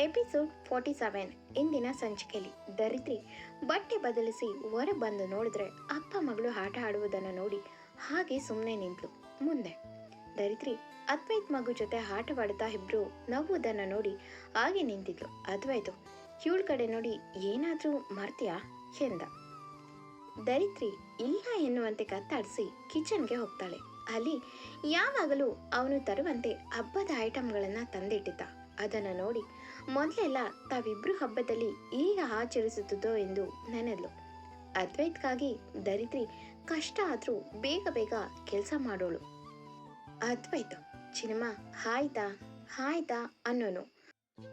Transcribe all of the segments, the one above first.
Episode forty seven, ಇಂದಿನ ಸಂಚಿಕೆಯಲ್ಲಿ ದರಿದ್ರಿ, ಬಟ್ಟೆ ಬದಲಿಸಿ ಹೊರ ಬಂದು ನೋಡಿದ್ರೆ ಅಪ್ಪ ಮಗಳು ಆಟ ಆಡುವುದನ್ನು ನೋಡಿ ಹಾಗೆ ಸುಮ್ಮನೆ ನಿಂತಳು. ಮುಂದೆ, ದರಿದ್ರಿ, ಅದ್ವೈತ್ ಮಗು ಜೊತೆ ಆಟವಾಡುತ್ತಾ ಇಬ್ರು ನಗುವುದನ್ನು ನೋಡಿ ಹಾಗೆ ನಿಂತಿದ್ಲು. ಅದ್ವೈತು, ಇವಳ ಕಡೆ ನೋಡಿ ಏನಾದರೂ ಮರ್ತ್ಯಾ? ಎಂದ. ದರಿದ್ರಿ, ಇಲ್ಲ ಎನ್ನುವಂತೆ ಕತ್ತಾಡಿಸಿ ಕಿಚನ್ಗೆ ಹೋಗ್ತಾಳೆ. ಅಲ್ಲಿ ಯಾವಾಗಲೂ ಅವನು ತರುವಂತೆ ಹಬ್ಬದ ಐಟಮ್ಗಳನ್ನು ತಂದಿಟ್ಟಿದ್ದ. ಅದನ್ನು ನೋಡಿ ಮೊದಲೆಲ್ಲ ತಾವಿಬ್ರು ಹಬ್ಬದಲ್ಲಿ ಈಗ ಆಚರಿಸುತ್ತದೋ ಎಂದು ನೆನೆದ್ಲು. ಅದ್ವೈತ್ಗಾಗಿ ದರಿದ್ರಿ ಕಷ್ಟ ಆದ್ರೂ ಬೇಗ ಬೇಗ ಕೆಲಸ ಮಾಡೋಳು. ಅದ್ವೈತ್ ಚಿನ್ನಮ್ಮ ಹಾಯ್ತಾ ಹಾಯ್ತಾ ಅನ್ನೋನು.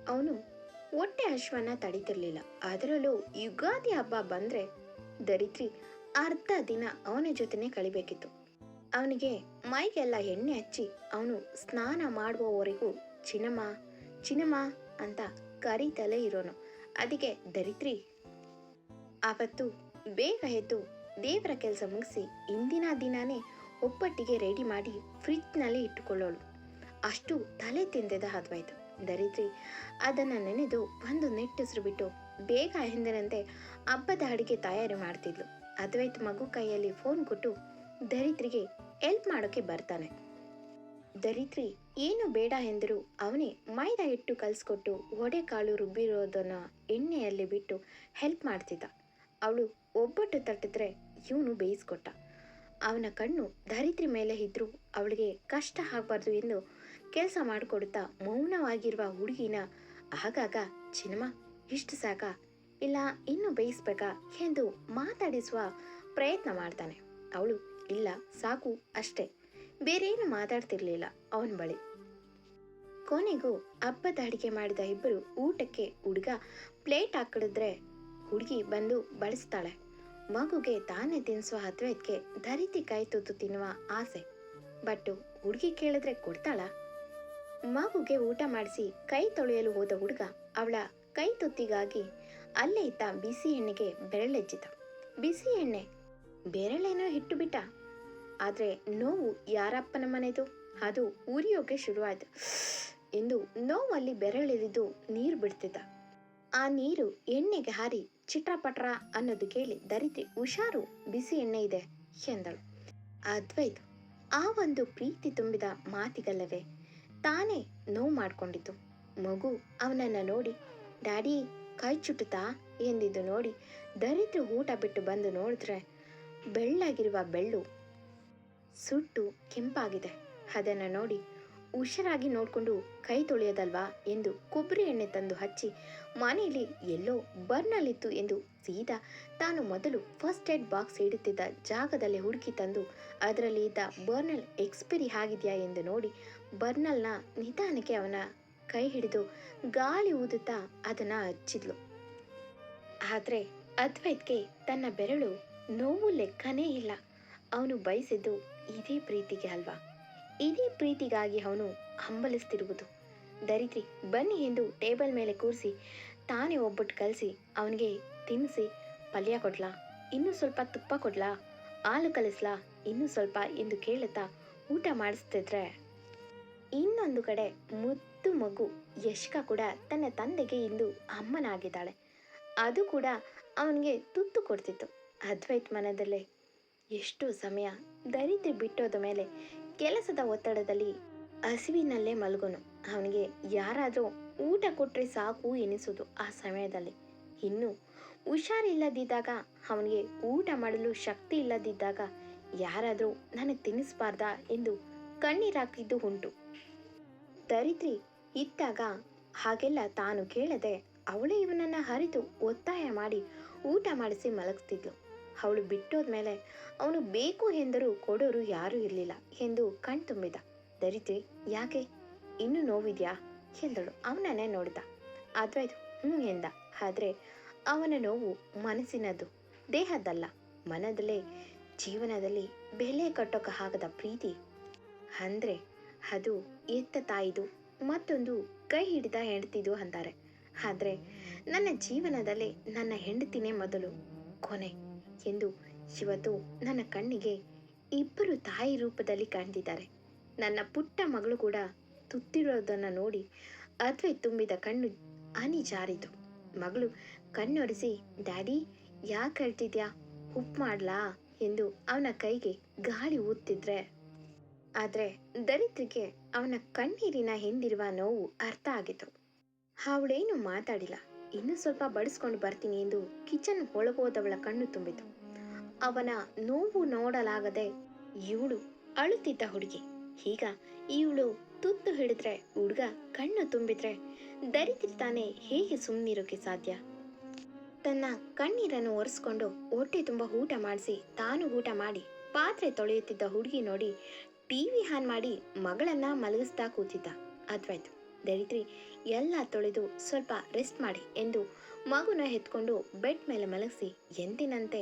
ಅವನು ಒಟ್ಟೆ ಅಶ್ವನ ತಡೀತಿರ್ಲಿಲ್ಲ. ಅದರಲ್ಲೂ ಯುಗಾದಿ ಹಬ್ಬ ಬಂದ್ರೆ ದರಿದ್ರಿ ಅರ್ಧ ದಿನ ಅವನ ಜೊತೆನೆ ಕಳಿಬೇಕಿತ್ತು. ಅವನಿಗೆ ಮೈಗೆಲ್ಲ ಎಣ್ಣೆ ಹಚ್ಚಿ ಅವನು ಸ್ನಾನ ಮಾಡುವವರೆಗೂ ಚಿನ್ನಮ್ಮ ಚಿನ್ನಮ್ಮ ಅಂತ ಕರೀತಲೇ ಇರೋನು. ಅದಕ್ಕೆ ದರಿದ್ರಿ. ಆವತ್ತು ಬೇಗ ಎದ್ದು ದೇವರ ಕೆಲಸ ಮುಗಿಸಿ ಇಂದಿನ ದಿನಾನೇ ಒಪ್ಪಟ್ಟಿಗೆ ರೆಡಿ ಮಾಡಿ ಫ್ರಿಜ್ನಲ್ಲಿ ಇಟ್ಟುಕೊಳ್ಳೋಳು. ಅಷ್ಟು ತಲೆ ತಿಂದೆದ ಹದ್ವಾಯ್ತು. ದರಿದ್ರಿ, ಅದನ್ನು ನೆನೆದು ಒಂದು ನೆಟ್ಟುಸಿರು ಬಿಟ್ಟು ಬೇಗ ಎಂದಿನಂತೆ ಹಬ್ಬದ ಅಡಿಗೆ ತಯಾರಿ ಮಾಡ್ತಿದ್ಲು. ಅದ್ವೈತ್ ಮಗು ಕೈಯಲ್ಲಿ ಫೋನ್ ಕೊಟ್ಟು ದರಿದ್ರಿಗೆ ಹೆಲ್ಪ್ ಮಾಡೋಕೆ ಬರ್ತಾನೆ. ದರಿದ್ರಿ ಏನು ಬೇಡ ಎಂದರು ಅವನೇ ಮೈದಾ ಹಿಟ್ಟು ಕಲಿಸ್ಕೊಟ್ಟು ಒಡೆ ಕಾಳು ರುಬ್ಬಿರೋದನ್ನ ಎಣ್ಣೆಯಲ್ಲಿ ಬಿಟ್ಟು ಹೆಲ್ಪ್ ಮಾಡ್ತಿದ್ದ. ಅವಳು ಒಬ್ಬಟ್ಟು ತಟ್ಟಿದ್ರೆ ಇವನು ಬೇಯಿಸ್ಕೊಟ್ಟ. ಅವನ ಕಣ್ಣು ದರಿದ್ರಿ ಮೇಲೆ ಇದ್ರೂ ಅವಳಿಗೆ ಕಷ್ಟ ಆಗಬಾರ್ದು ಎಂದು ಕೆಲಸ ಮಾಡಿಕೊಡುತ್ತಾ ಮೌನವಾಗಿರುವ ಹುಡುಗಿನ ಆಗಾಗ, ಚಿನ್ಮ, ಇಷ್ಟು ಸಾಕ? ಇಲ್ಲ, ಇನ್ನೂ ಬೇಯಿಸ್ಬೇಕಾ? ಎಂದು ಮಾತಾಡಿಸುವ ಪ್ರಯತ್ನ ಮಾಡ್ತಾನೆ. ಅವಳು, ಇಲ್ಲ, ಸಾಕು, ಅಷ್ಟೇ. ಬೇರೇನು ಮಾತಾಡ್ತಿರ್ಲಿಲ್ಲ ಅವನ ಬಳಿ. ಕೊನೆಗೂ ಹಬ್ಬದ ಅಡಿಗೆ ಮಾಡಿದ ಇಬ್ಬರು ಊಟಕ್ಕೆ ಹುಡುಗ ಪ್ಲೇಟ್ ಹಾಕಿಡಿದ್ರೆ ಹುಡುಗಿ ಬಂದು ಬಳಸ್ತಾಳೆ ಮಗುಗೆ ತಾನೇ ತಿನ್ನಿಸುವ ಹತ್ವೇದ್ಕೆ ಧರಿತಿ ಕೈ ತುತ್ತು ತಿನ್ನುವ ಆಸೆ. ಬಟ್ಟು ಹುಡುಗಿ ಕೇಳಿದ್ರೆ ಕೊಡ್ತಾಳ? ಮಗುಗೆ ಊಟ ಮಾಡಿಸಿ ಕೈ ತೊಳೆಯಲು ಹೋದ ಹುಡುಗ ಅವಳ ಕೈ ತುತ್ತಿಗಾಗಿ ಅಲ್ಲೇ ಇದ್ದ ಬಿಸಿ ಎಣ್ಣೆಗೆ ಬೆರಳೆಜ್ಜಿತ ಬಿಸಿ ಎಣ್ಣೆ ಬೆರಳೇನೋ ಹಿಟ್ಟು ಬಿಟ್ಟ. ಆದರೆ ನೋವು ಯಾರಪ್ಪನ ಮನೆದು? ಅದು ಉರಿಯೋಕೆ ಶುರುವಾಯ್ತು. ಎಂದು ನೋವಲ್ಲಿ ಬೆರಳಿರಿದು ನೀರು ಬಿಡ್ತಿದ್ದ. ಆ ನೀರು ಎಣ್ಣೆಗೆ ಹಾರಿ ಚಿಟ್ರಪಟ್ರ ಅನ್ನೋದು ಕೇಳಿ ದರಿತಿ ಹುಷಾರು, ಬಿಸಿ ಎಣ್ಣೆ ಇದೆ ಎಂದಳು. ಅದ್ವೈತ್, ಆ ಒಂದು ಪ್ರೀತಿ ತುಂಬಿದ ಮಾತಿಗಲ್ಲವೇ, ತಾನೇ ನೋವು ಮಾಡ್ಕೊಂಡಿತ್ತು ಮಗು ಅವನನ್ನ ನೋಡಿ, ಡ್ಯಾಡಿ, ಕೈ ಚುಟ್ಟುತ್ತಾ? ಎಂದಿದ್ದು ನೋಡಿ, ದರಿದ್ರ ಊಟ ಬಿಟ್ಟು ಬಂದು ನೋಡಿದ್ರೆ ಬೆಳ್ಳಾಗಿರುವ ಬೆಳ್ಳು ಸುಟ್ಟು ಕೆಂಪಾಗಿದೆ. ಅದನ್ನು ನೋಡಿ ಹುಷಾರಾಗಿ ನೋಡಿಕೊಂಡು ಕೈ ತೊಳೆಯೋದಲ್ವಾ ಎಂದು ಕೊಬ್ಬರಿ ಎಣ್ಣೆ ತಂದು ಹಚ್ಚಿ, ಮನೆಯಲ್ಲಿ ಎಲ್ಲೋ ಬರ್ನಲ್ಲಿತ್ತು ಎಂದು ಸೀದಾ ತಾನು ಮೊದಲು ಫಸ್ಟ್ ಏಡ್ ಬಾಕ್ಸ್ ಇಡುತ್ತಿದ್ದ ಜಾಗದಲ್ಲಿ ಹುಡುಕಿ ತಂದು, ಅದರಲ್ಲಿ ಇದ್ದ ಬರ್ನಲ್ ಎಕ್ಸ್ಪೈರಿ ಆಗಿದೆಯಾ ಎಂದು ನೋಡಿ ಬರ್ನಲ್ನ ನಿಧಾನಕ್ಕೆ ಅವನ ಕೈ ಹಿಡಿದು ಗಾಳಿ ಊದುತ್ತಾ ಅದನ್ನು ಹಚ್ಚಿದ್ಲು. ಆದರೆ ಅದ್ವೈತ್ಗೆ ತನ್ನ ಬೆರಳು ನೋವು ಲೆಕ್ಕನೇ ಇಲ್ಲ. ಅವನು ಬಯಸಿದ್ದು ಇದೇ ಪ್ರೀತಿಗೆ ಅಲ್ವಾ? ಇದೇ ಪ್ರೀತಿಗಾಗಿ ಅವನು ಹಂಬಲಿಸ್ತಿರುವುದು. ದರಿದ್ರಿ, ಬನ್ನಿ ಎಂದು ಟೇಬಲ್ ಮೇಲೆ ಕೂರಿಸಿ, ತಾನೇ ಒಬ್ಬಟ್ಟು ಕಲಸಿ, ಅವನಿಗೆ ತಿನ್ನಿಸಿ, ಪಲ್ಯ ಕೊಡ್ಲಾ, ಇನ್ನೂ ಸ್ವಲ್ಪ ತುಪ್ಪ ಕೊಡ್ಲಾ, ಹಾಲು ಕಲಿಸ್ಲಾ, ಇನ್ನೂ ಸ್ವಲ್ಪ ಎಂದು ಕೇಳುತ್ತಾ ಊಟ ಮಾಡಿಸ್ತಿದ್ರೆ ಇನ್ನೊಂದು ಕಡೆ ಮುದ್ದು ಮಗು ಯಶ್ಕ ಕೂಡ ತನ್ನ ತಂದೆಗೆ ಇಂದು ಅಮ್ಮನಾಗಿದ್ದಾಳೆ. ಅದು ಕೂಡ ಅವನಿಗೆ ತುತ್ತು ಕೊಡ್ತಿತ್ತು. ಅದ್ವೈತ್ ಮನದಲ್ಲೇ ಎಷ್ಟು ಸಮಯ ದರಿದ್ರಿ ಬಿಟ್ಟೋದ ಮೇಲೆ ಕೆಲಸದ ಒತ್ತಡದಲ್ಲಿ ಹಸಿವಿನಲ್ಲೇ ಮಲಗೋನು. ಅವನಿಗೆ ಯಾರಾದರೂ ಊಟ ಕೊಟ್ಟರೆ ಸಾಕು ಎನಿಸೋದು ಆ ಸಮಯದಲ್ಲಿ. ಇನ್ನು ಹುಷಾರಿಲ್ಲದಿದ್ದಾಗ, ಅವನಿಗೆ ಊಟ ಮಾಡಲು ಶಕ್ತಿ ಇಲ್ಲದಿದ್ದಾಗ ಯಾರಾದರೂ ನನಗೆ ತಿನ್ನಿಸಬಾರ್ದ ಎಂದು ಕಣ್ಣೀರಾಕಿದ್ದು ಉಂಟು. ದರಿದ್ರಿ ಇದ್ದಾಗ ಹಾಗೆಲ್ಲ ತಾನು ಕೇಳದೆ ಅವಳೇ ಇವನನ್ನು ಹರಿದು ಒತ್ತಾಯ ಮಾಡಿ ಊಟ ಮಾಡಿಸಿ ಮಲಗಿಸ್ತಿದ್ಲು ಅವಳು ಬಿಟ್ಟೋದ್ಮೇಲೆ ಅವನು ಬೇಕು ಎಂದರೂ ಕೊಡೋರು ಯಾರೂ ಇರಲಿಲ್ಲ ಎಂದು ಕಣ್ತುಂಬಿದ ದರಿತ್ರಿ ಯಾಕೆ? ಇನ್ನೂ ನೋವಿದ್ಯಾ? ಎಂದಳು. ಅವನನ್ನೇ ನೋಡಿದ. ಅದ್ವೈತ್ ಹ್ಞೂ ಎಂದ. ಆದರೆ ಅವನ ನೋವು ಮನಸ್ಸಿನದು. ದೇಹದಲ್ಲ ಮನದಲ್ಲೇ, ಜೀವನದಲ್ಲಿ ಬೆಲೆ ಕಟ್ಟೋಕೆ ಆಗದ ಪ್ರೀತಿ. ಅಂದ್ರೆ ಅದು ಎತ್ತ ತಾಯಿದು ಮತ್ತೊಂದು ಕೈ ಹಿಡಿದ ಹೆಂಡತಿದು ಅಂತಾರೆ. ಆದರೆ ನನ್ನ ಜೀವನದಲ್ಲಿ ನನ್ನ ಹೆಂಡತಿನೇ ಮೊದಲು ಕೊನೆ. ಎಂದು ಶಿವತು ನನ್ನ ಕಣ್ಣಿಗೆ ಇಬ್ಬರು ತಾಯಿ ರೂಪದಲ್ಲಿ ಕಾಣ್ತಿದ್ದಾರೆ. ನನ್ನ ಪುಟ್ಟ ಮಗಳು ಕೂಡ ತುತ್ತಿರೋದನ್ನು ನೋಡಿ ಅದ್ವೈ ತುಂಬಿದ ಕಣ್ಣು ಹನಿ ಜಾರಿತು. ಮಗಳು ಕಣ್ಣೊರೆಸಿ ಡ್ಯಾಡಿ, ಯಾಕೆ ಹೇಳ್ತಿದ್ಯಾ? ಉಪ್ ಮಾಡ್ಲಾ? ಎಂದು ಅವನ ಕೈಗೆ ಗಾಳಿ ಊದ್ತಿದ್ರೆ. ಆದರೆ ದರಿದ್ರಿಗೆ ಅವನ ಕಣ್ಣೀರಿನ ಹಿಂದಿರುವ ನೋವು ಅರ್ಥ ಆಗಿತ್ತು. ಅವಳೇನು ಮಾತಾಡಿಲ್ಲ. ಇನ್ನು ಸ್ವಲ್ಪ ಬಡಿಸ್ಕೊಂಡು ಬರ್ತೀನಿ ಎಂದು ಕಿಚನ್ ಒಳಗೋದವಳ ಕಣ್ಣು ತುಂಬಿತು. ಅವನ ನೋವು ನೋಡಲಾಗದೆ ಇವಳು ಅಳುತ್ತಿದ್ದ ಹುಡುಗಿ. ಈಗ ಇವಳು ತುತ್ತು ಹಿಡಿದ್ರೆ ಹುಡುಗ ಕಣ್ಣು ತುಂಬಿದ್ರೆ ದರಿತಿರ್ತಾನೆ ತಾನೇ ಹೇಗೆ ಸುಮ್ಮನಿರೋಕೆ ಸಾಧ್ಯ? ತನ್ನ ಕಣ್ಣೀರನ್ನು ಒರೆಸ್ಕೊಂಡು ಹೊಟ್ಟೆ ತುಂಬ ಊಟ ಮಾಡಿಸಿ ತಾನು ಊಟ ಮಾಡಿ ಪಾತ್ರೆ ತೊಳೆಯುತ್ತಿದ್ದ ಹುಡುಗಿ ನೋಡಿ ಟಿವಿ ಆನ್ ಮಾಡಿ ಮಗಳನ್ನ ಮಲಗಿಸ್ತಾ ಕೂತಿದ್ದ. ಅದ್ವೈತು ದರಿದ್ರಿ, ಎಲ್ಲ ತೊಳೆದು ಸ್ವಲ್ಪ ರೆಸ್ಟ್ ಮಾಡಿ ಎಂದು ಮಗುನ ಎತ್ಕೊಂಡು ಬೆಡ್ ಮೇಲೆ ಮಲಗಿಸಿ ಎಂದಿನಂತೆ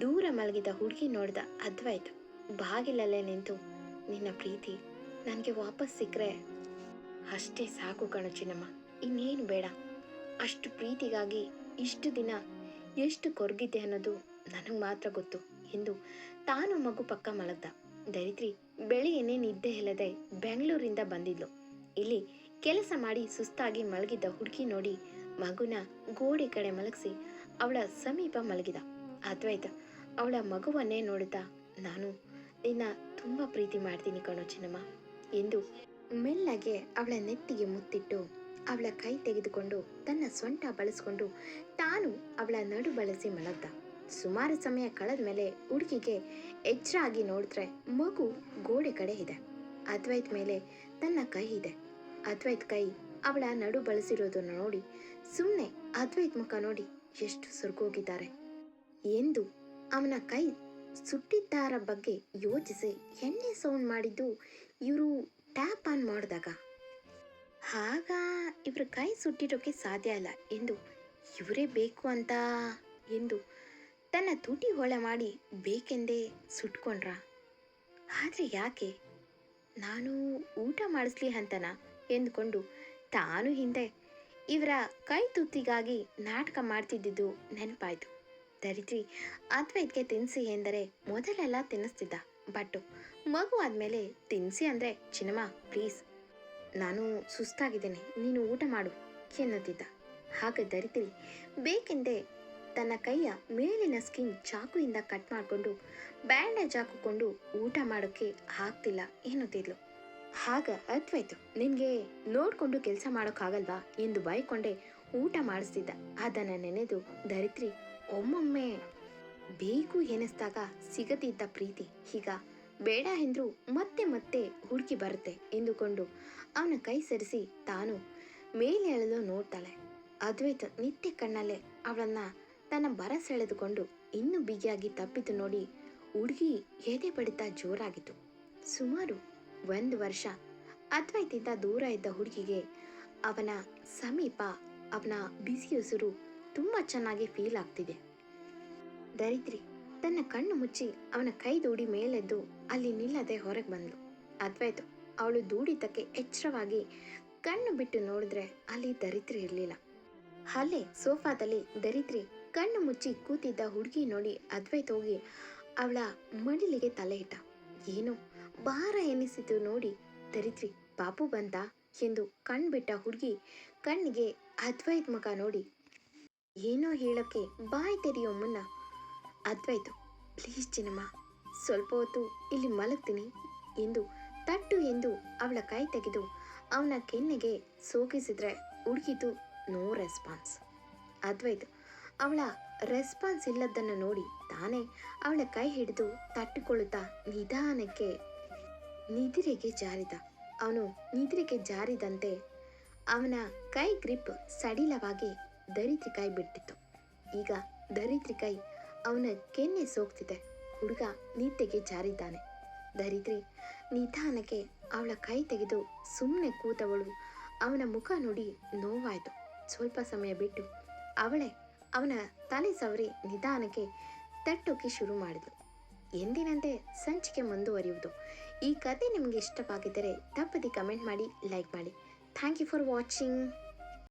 ದೂರ ಮಲಗಿದ ಹುಡುಗಿ ನೋಡಿದ ಅದ್ವೈತ್, ಬಾಗಿಲಲ್ಲೇ ನಿಂತು, ನಿನ್ನ ಪ್ರೀತಿ ನನಗೆ ವಾಪಸ್ ಸಿಕ್ಕರೆ ಅಷ್ಟೇ ಸಾಕು ಕಣು ಚಿನ್ನಮ್ಮ, ಇನ್ನೇನು ಬೇಡ. ಅಷ್ಟು ಪ್ರೀತಿಗಾಗಿ ಇಷ್ಟು ದಿನ ಎಷ್ಟು ಕೊರಗಿದ್ದೆ ಅನ್ನೋದು ನನಗೆ ಮಾತ್ರ ಗೊತ್ತು ಎಂದು ತಾನು ಮಗು ಪಕ್ಕ ಮಲಗ್ದ. ದರಿದ್ರಿ, ಬೆಳಿಗ್ಗೆನೇ ನಿದ್ದೆ ಇಲ್ಲದೆ ಬೆಂಗಳೂರಿಂದ ಬಂದಿದ್ಲು. ಇಲ್ಲಿ ಕೆಲಸ ಮಾಡಿ ಸುಸ್ತಾಗಿ ಮಲಗಿದ್ದ ಹುಡುಗಿ ನೋಡಿ ಮಗುನ ಗೋಡೆ ಕಡೆ ಮಲಗಿಸಿ ಅವಳ ಸಮೀಪ ಮಲಗಿದ. ಅದ್ವೈತ, ಅವಳ ಮಗುವನ್ನೇ ನೋಡುತ್ತಾ ನಾನು ನಿನ್ನ ತುಂಬ ಪ್ರೀತಿ ಮಾಡ್ತೀನಿ ಕಣೋ ಚಿನ್ನಮ್ಮ ಎಂದು ಮೆಲ್ಲಗೆ ಅವಳ ನೆತ್ತಿಗೆ ಮುತ್ತಿಟ್ಟು ಅವಳ ಕೈ ತೆಗೆದುಕೊಂಡು ತನ್ನ ಸೊಂಟ ಬಳಸಿಕೊಂಡು ತಾನು ಅವಳ ನಡು ಬಳಸಿ ಮಲಗ್ದ. ಸುಮಾರು ಸಮಯ ಕಳೆದ ಮೇಲೆ ಹುಡುಗಿಗೆ ಎಚ್ಚರ ಆಗಿ ನೋಡಿದ್ರೆ ಮಗು ಗೋಡೆ ಕಡೆ ಇದೆ. ಅದ್ವೈತ ಮೇಲೆ ತನ್ನ ಕೈ ಇದೆ. ಅದ್ವೈತ್ ಕೈ ಅವಳ ನಡು ಬಳಸಿರೋದನ್ನು ನೋಡಿ ಸುಮ್ಮನೆ ಅದ್ವೈತ್ ಮುಖ ನೋಡಿ ಎಷ್ಟು ಸುರ್ಗೋಗಿದ್ದಾರೆ. ಎಂದು ಅವನ ಕೈ ಸುಟ್ಟಿದ್ದಾರ ಬಗ್ಗೆ ಯೋಚಿಸಿ ಎಣ್ಣೆ ಸೌಂಡ್ ಮಾಡಿದ್ದು ಇವರು ಟ್ಯಾಪ್ ಆನ್ ಮಾಡಿದಾಗ ಆಗ ಇವ್ರ ಕೈ ಸುಟ್ಟಿರೋಕೆ ಸಾಧ್ಯ ಇಲ್ಲ ಎಂದು ಇವರೇ ಬೇಕು ಅಂತ ಎಂದು ತನ್ನ ತುಟಿ ಹೊಳೆ ಮಾಡಿ ಬೇಕೆಂದೇ ಸುಟ್ಕೊಂಡ್ರ. ಆದರೆ ಯಾಕೆ? ನಾನು ಊಟ ಮಾಡಿಸ್ಲಿ ಅಂತನ? ಎಂದುಕೊಂಡು ತಾನು ಹಿಂದೆ ಇವರ ಕೈ ತುತ್ತಿಗಾಗಿ ನಾಟಕ ಮಾಡ್ತಿದ್ದಿದ್ದು ನೆನಪಾಯ್ತು. ದರಿದ್ರಿ, ಅದ್ವೈತ್ಗೆ ತಿನ್ಸಿ ಎಂದರೆ ಮೊದಲೆಲ್ಲ ತಿನ್ನಿಸ್ತಿದ್ದ. ಬಟ್ ಮಗು ಆದಮೇಲೆ ತಿನ್ಸಿ ಅಂದರೆ, ಚಿನ್ನಮ್ಮ ಪ್ಲೀಸ್ ನಾನು ಸುಸ್ತಾಗಿದ್ದೇನೆ, ನೀನು ಊಟ ಮಾಡು ಎನ್ನುತ್ತಿದ್ದ ಹಾಗೆ ದರಿದ್ರಿ ಬೇಕೆಂದೇ ತನ್ನ ಕೈಯ ಮೇಲಿನ ಸ್ಕಿನ್ ಚಾಕುವಿಂದ ಕಟ್ ಮಾಡಿಕೊಂಡು, ಬ್ಯಾಂಡೇಜ್ ಹಾಕಿಕೊಂಡು ಊಟ ಮಾಡೋಕ್ಕೆ ಆಗ್ತಿಲ್ಲ ಎನ್ನುತ್ತಿದ್ಲು. ಆಗ ಅದ್ವೈತು. ನಿನಗೆ ನೋಡ್ಕೊಂಡು ಕೆಲಸ ಮಾಡೋಕ್ಕಾಗಲ್ವಾ ಎಂದು ಬೈಕೊಂಡೆ ಊಟ ಮಾಡಿಸ್ತಿದ್ದ. ಅದನ್ನ ನೆನೆದು ಧರಿತ್ರಿ, ಒಮ್ಮೊಮ್ಮೆ ಬೇಕು ಎನಿಸ್ದಾಗ ಸಿಗದಿದ್ದ ಪ್ರೀತಿ. ಈಗ ಬೇಡ ಎಂದ್ರು ಮತ್ತೆ ಮತ್ತೆ ಹುಡುಕಿ ಬರುತ್ತೆ ಎಂದುಕೊಂಡು ಅವನ ಕೈ ಸರಿಸಿ ತಾನು ಮೇಲೆ ಎಳೆದು ನೋಡ್ತಾಳೆ. ಅದ್ವೈತ ನಿತ್ಯ ಕಣ್ಣಲ್ಲೇ ಅವಳನ್ನ ತನ್ನ ಬರ ಸೆಳೆದುಕೊಂಡು ಇನ್ನೂ ಬಿಗಿಯಾಗಿ ತಪ್ಪಿತು ನೋಡಿ ಹುಡುಗಿ ಎದೆ ಬಡಿತ ಜೋರಾಗಿತ್ತು. ಸುಮಾರು ಒಂದು ವರ್ಷ ಅದ್ವೈತಿಂದ ದೂರ ಇದ್ದ ಹುಡುಗಿಗೆ ಅವನ ಸಮೀಪ ಅವನ ಬಿಸಿ ತುಂಬ ಚೆನ್ನಾಗಿ ಫೀಲ್ ಆಗ್ತಿದೆ. ದರಿದ್ರಿ, ತನ್ನ ಕಣ್ಣು ಮುಚ್ಚಿ ಅವನ ಕೈ ದೂಡಿ ಮೇಲೆದ್ದು ಅಲ್ಲಿ ನಿಲ್ಲದೆ ಹೊರಗೆ ಬಂದ್ಲು. ಅದ್ವೈತು, ಅವಳು ದೂಡಿದ್ದಕ್ಕೆ ಎಚ್ಚರವಾಗಿ ಕಣ್ಣು ಬಿಟ್ಟು ನೋಡಿದ್ರೆ ಅಲ್ಲಿ ದರಿದ್ರಿ ಇರಲಿಲ್ಲ. ಅಲ್ಲೇ ಸೋಫಾದಲ್ಲಿ ದರಿದ್ರಿ ಕಣ್ಣು ಮುಚ್ಚಿ ಕೂತಿದ್ದ ಹುಡುಗಿ ನೋಡಿ ಅದ್ವೈತ್ ಹೋಗಿ ಅವಳ ಮಡಿಲಿಗೆ ತಲೆ ಇಟ್ಟ. ಏನೋ? ಭಾರ ಎನಿಸಿತು ನೋಡಿ. ಧರಿತ್ರಿ ಬಾಪು ಬಂತ ಎಂದು ಕಣ್ಬಿಟ್ಟ ಹುಡುಗಿ ಕಣ್ಣಿಗೆ ಅದ್ವೈತ್ ಮುಖ ನೋಡಿ. ಏನೋ ಹೇಳೋಕ್ಕೆ ಬಾಯಿ ತೆರೆಯೋ ಮುನ್ನ, ಅದ್ವೈತು ಪ್ಲೀಸ್ ಚಿನ್ನಮ್ಮ, ಸ್ವಲ್ಪ ಹೊತ್ತು ಇಲ್ಲಿ ಮಲಗ್ತೀನಿ ಎಂದು ತಟ್ಟು ಎಂದು ಅವಳ ಕೈ ತೆಗೆದು ಅವನ ಕೆನ್ನೆಗೆ ಸೋಕಿಸಿದ್ರೆ ಹುಡುಗಿತು ನೋ ರೆಸ್ಪಾನ್ಸ್ ಅದ್ವೈತ್, ಅವಳ ರೆಸ್ಪಾನ್ಸ್ ಇಲ್ಲದನ್ನು ನೋಡಿ ತಾನೇ ಅವಳ ಕೈ ಹಿಡಿದು ತಟ್ಟಿಕೊಳ್ಳುತ್ತಾ ನಿಧಾನಕ್ಕೆ ನಿದಿರೆಗೆ ಜಾರಿದ. ಅವನು ನಿದ್ರೆಗೆ ಜಾರಿದಂತೆ ಅವನ ಕೈ ಗ್ರಿಪ್ ಸಡಿಲವಾಗಿ ಕೈ ಬಿಟ್ಟಿತ್ತು. ಈಗ ದರಿದ್ರಿ ಕೈ ಅವನ ಕೆನ್ನೆ ಸೋಗ್ತಿದೆ ಹುಡುಗ ನಿದ್ದೆಗೆ ಜಾರಿದ್ದಾನೆ. ದರಿದ್ರಿ, ನಿಧಾನಕ್ಕೆ ಅವಳ ಕೈ ತೆಗೆದು ಸುಮ್ಮನೆ ಕೂತವಳು. ಅವನ ಮುಖ ನೋಡಿ ನೋವಾಯಿತು. ಸ್ವಲ್ಪ ಸಮಯ ಬಿಟ್ಟು ಅವಳೇ ಅವನ ತಲೆ ಸವರಿ ನಿಧಾನಕ್ಕೆ ತಟ್ಟೋಕೆ ಶುರು ಮಾಡಿದ್ಲು. ಎಂದಿನಂತೆ ಸಂಚಿಕೆ ಮುಂದುವರಿಯುವುದು. ಈ ಕತೆ ನಿಮಗೆ ಇಷ್ಟವಾಗಿದ್ದರೆ ತಪ್ಪದೆ ಕಮೆಂಟ್ ಮಾಡಿ, ಲೈಕ್ ಮಾಡಿ. Thank you for watching.